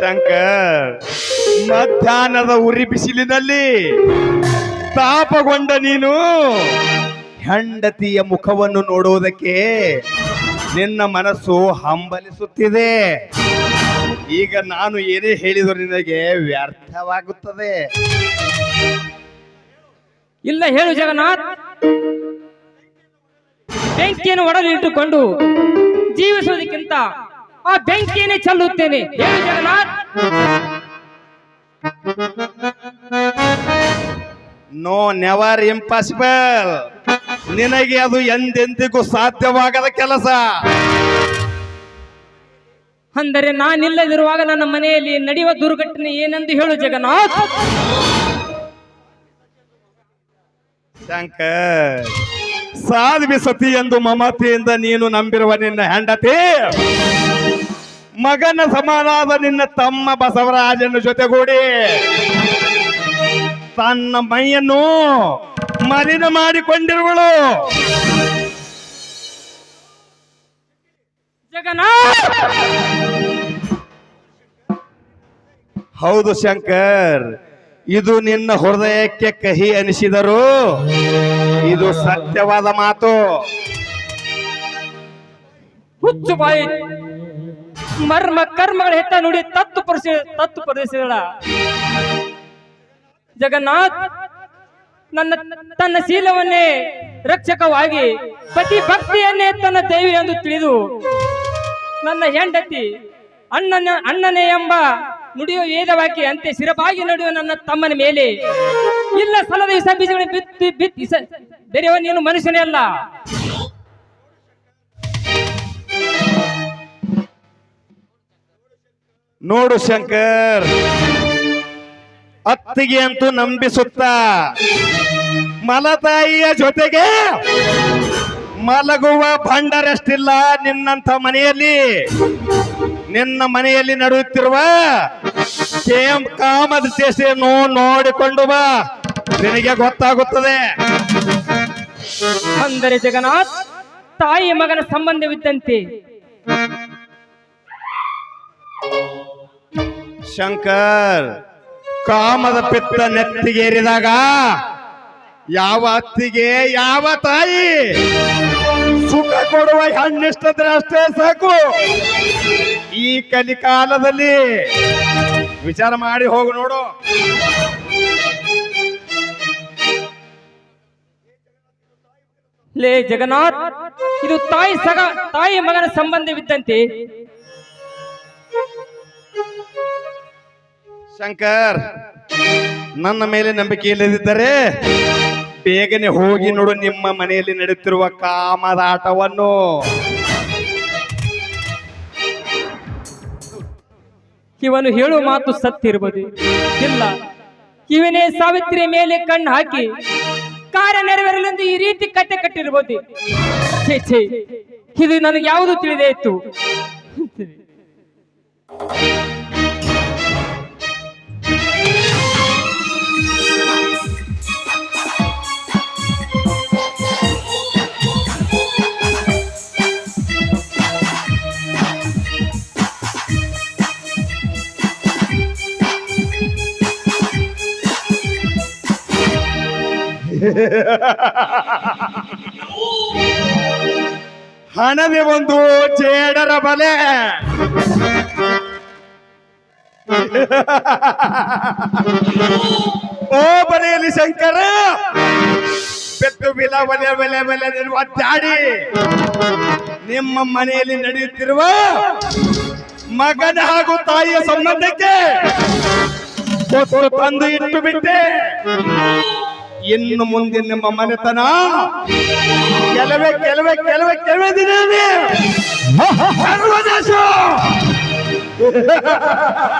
ಶಂಕರ್. ಮಧ್ಯಾಹ್ನದ ಉರಿ ಬಿಸಿಲಿನಲ್ಲಿ ತಾಪಗೊಂಡ ನೀನು ಹೆಂಡತಿಯ ಮುಖವನ್ನು ನೋಡುವುದಕ್ಕೆ ನಿನ್ನ ಮನಸ್ಸು ಹಂಬಲಿಸುತ್ತಿದೆ. ಈಗ ನಾನು ಏನೇ ಹೇಳಿದ್ರು ನಿನಗೆ ವ್ಯರ್ಥವಾಗುತ್ತದೆ. ಇಲ್ಲ, ಹೇಳು ಜಗನ್ನಾಥ್. ಬೆಂಕಿಯನ್ನು ಒಡಲಿಟ್ಟುಕೊಂಡು ಜೀವಿಸುವುದಕ್ಕಿಂತ ಆ ಬೆಂಕಿಯನ್ನೇ ಚೆಲ್ಲುತ್ತೇನೆ. ಹೇಳಿ ಜಗನ್ನಾಥ್ ನೋ ನೆವರ್ ಇಂಪಾಸಿಬಲ್ ನಿನಗೆ ಅದು ಎಂದೆಂದಿಗೂ ಸಾಧ್ಯವಾಗದ ಕೆಲಸ. ಅಂದರೆ ನಾನಿಲ್ಲದಿರುವಾಗ ನನ್ನ ಮನೆಯಲ್ಲಿ ನಡೆಯುವ ದುರ್ಘಟನೆ ಏನೆಂದು ಹೇಳು ಜಗನ್ನಾಥ್. ಶಂಕರ್ ಸಾಧ್ವಿ ಸತಿ ಎಂದು ಮಮತೆಯಿಂದ ನೀನು ನಂಬಿರುವ ನಿನ್ನ ಹೆಂಡತಿ. ಮಗನ ಸಮನಾದ ನಿನ್ನ ತಮ್ಮ ಬಸವರಾಜನ ಜೊತೆಗೂಡಿ. ತನ್ನ ಮೈಯನ್ನು ಮಲಿನ ಮಾಡಿಕೊಂಡಿರುವಳು. ಹೌದು ಶಂಕರ್ ಇದು ನಿನ್ನ ಹೃದಯಕ್ಕೆ ಕಹಿ ಅನಿಸಿದರು ಇದು ಸತ್ಯವಾದ ಮಾತು. ಹುಚ್ಚು ಬಾಯಿ. ಮರ್ಮ ಕರ್ಮಗಳ ಹೆತ್ತ ನುಡಿ ತತ್ತು ಪರಿಸಿ ತತ್ತು ಪ್ರದೇಶಗಳ. ಜಗನ್ನಾಥ್ ನನ್ನ ತನ್ನ ಶೀಲವನ್ನೇ ರಕ್ಷಕವಾಗಿ ಪತಿ ಭಕ್ತಿಯನ್ನೇ ತನ್ನ ದೈವಿ ಎಂದು ತಿಳಿದು, ನನ್ನ ಹೆಂಡತಿ ಅಣ್ಣನ ಅಣ್ಣನೇ ಎಂಬ ನುಡಿಯುವ ವೇದವಾಕ್ಯ ಅಂತೆ ಸಿರಪಾಗಿ ನಡೆಯುವ ನನ್ನ ತಮ್ಮನ ಮೇಲೆ. ಇಲ್ಲ ಸಲದ ಇಸ ಬಿತ್ತಿ ಬಿತ್ತಿ ಬೆರೆಯುವ ನೀನು ಮನುಷ್ಯನೇ ಅಲ್ಲ. ನೋಡು ಶಂಕರ್. ಅತ್ತಿಗೆ ಅಂತೂ ನಂಬಿಸುತ್ತ. ಮಲತಾಯಿಯ ಜೊತೆಗೆ ಮಲಗುವ ಭಂಡರಷ್ಟಿಲ್ಲ ನಿನ್ನಂಥ ಮನೆಯಲ್ಲಿ. ನಿನ್ನ ಮನೆಯಲ್ಲಿ ನಡೆಯುತ್ತಿರುವ ಕೇಮ್ ಕಾಮದ ಚೇಷ್ಟೆಯನ್ನು ನೋಡಿಕೊಂಡು ಬಾ. ನಿನಗೆ ಗೊತ್ತಾಗುತ್ತದೆ. ಅಂದರೆ ಜಗನ್ನಾಥ್ ತಾಯಿ ಮಗನ ಸಂಬಂಧವಿದ್ದಂತೆ. ಶಂಕರ್, ಕಾಮದ ಪಿತ್ತ ನೆತ್ತಿಗೇರಿದಾಗ ಯಾವ ಅತ್ತಿಗೆ, ಯಾವ ತಾಯಿ? ಸುಖ ಕೊಡುವ ಹಣ್ಣಿಷ್ಟದ್ರೆ ಅಷ್ಟೇ ಸಾಕು. ಈ ಕಲಿಕಾಲದಲ್ಲಿ ವಿಚಾರ ಮಾಡಿ ಹೋಗು ನೋಡು. ಲೇ ಜಗನ್ನಾಥ್, ಇದು ತಾಯಿ ಸಗ, ತಾಯಿ ಮಗನ ಸಂಬಂಧವಿದ್ದಂತೆ ಶಂಕರ್, ನನ್ನ ಮೇಲೆ ನಂಬಿಕೆ ಇಲ್ಲದಿದ್ದರೆ ಬೇಗನೆ ಹೋಗಿ ನೋಡು ನಿಮ್ಮ ಮನೆಯಲ್ಲಿ ನಡೆಯುತ್ತಿರುವ ಕಾಮದಾಟವನ್ನು. ಇವನು ಹೇಳುವ ಮಾತು ಸತ್ಯ ಇರ್ಬೋದು. ಇಲ್ಲ. ಇವನೇ ಸಾವಿತ್ರಿ ಮೇಲೆ ಕಣ್ಣು ಹಾಕಿ ಕಾರ್ಯ ನೆರವೇರಲೆಂದು ಈ ರೀತಿ ಕಟ್ಟೆ ಕಟ್ಟಿರ್ಬೋದು. ಇದು ನನಗೆ ಯಾವುದು ತಿಳಿದೇ ಹಣವೇ ಒಂದು ಜೇಡರ ಬಲೆ. ಓ ಬಲೆಯಲ್ಲಿ ಶಂಕರ. ಬೆತ್ತು ಬಿಲ ಬಲೆ ಬಲೆ ಬಲೆ ನಿರುವ ಜಾಡಿ ನಿಮ್ಮ ಮನೆಯಲ್ಲಿ ನಡೆಯುತ್ತಿರುವ ಮಗನ ಹಾಗೂ ತಾಯಿಯ ಸಂಬಂಧಕ್ಕೆ ತಂದು ಇಟ್ಟು ಬಿಟ್ಟೆ. ಇನ್ನು ಮುಂದೆ ನಿಮ್ಮ ಮನೆತನ? ಕೆಲವೇ ಕೆಲವೇ ಕೆಲವೇ ಕೆಲವೇ ದಿನ ಸರ್ವನಾಶ.